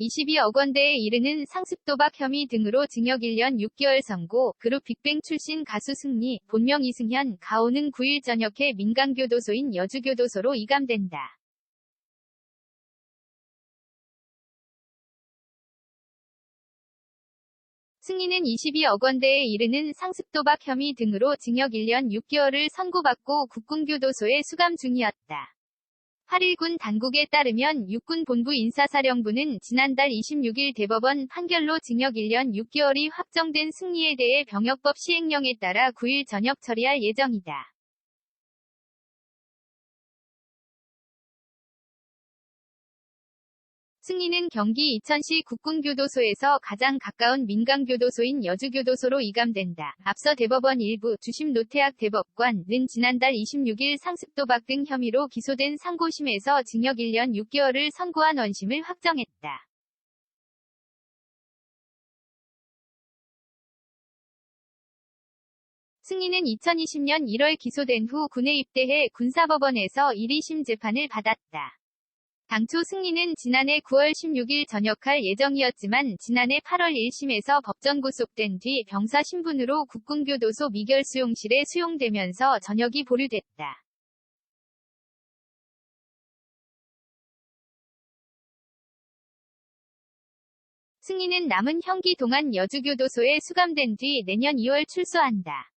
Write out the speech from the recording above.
22억 원대에 이르는 상습도박 혐의 등으로 징역 1년 6개월 선고, 그룹 빅뱅 출신 가수 승리, 본명 이승현, 가오는 9일 저녁에 민간교도소인 여주교도소로 이감된다. 승리는 22억 원대에 이르는 상습도박 혐의 등으로 징역 1년 6개월을 선고받고 국군교도소에 수감 중이었다. 8일군 당국에 따르면 육군 본부 인사사령부는 지난달 26일 대법원 판결로 징역 1년 6개월이 확정된 승리에 대해 병역법 시행령에 따라 9일 저녁 처리할 예정이다. 승리는 경기 이천시 국군교도소에서 가장 가까운 민간교도소인 여주교도소로 이감된다. 앞서 대법원 일부 주심 노태학 대법관은 지난달 26일 상습도박 등 혐의로 기소된 상고심에서 징역 1년 6개월을 선고한 원심을 확정했다. 승리는 2020년 1월 기소된 후 군에 입대해 군사법원에서 1위심 재판을 받았다. 당초 승리는 지난해 9월 16일 전역할 예정이었지만 지난해 8월 1심에서 법정 구속된 뒤 병사 신분으로 국군교도소 미결 수용실에 수용되면서 전역이 보류됐다. 승리는 남은 형기 동안 여주교도소에 수감된 뒤 내년 2월 출소한다.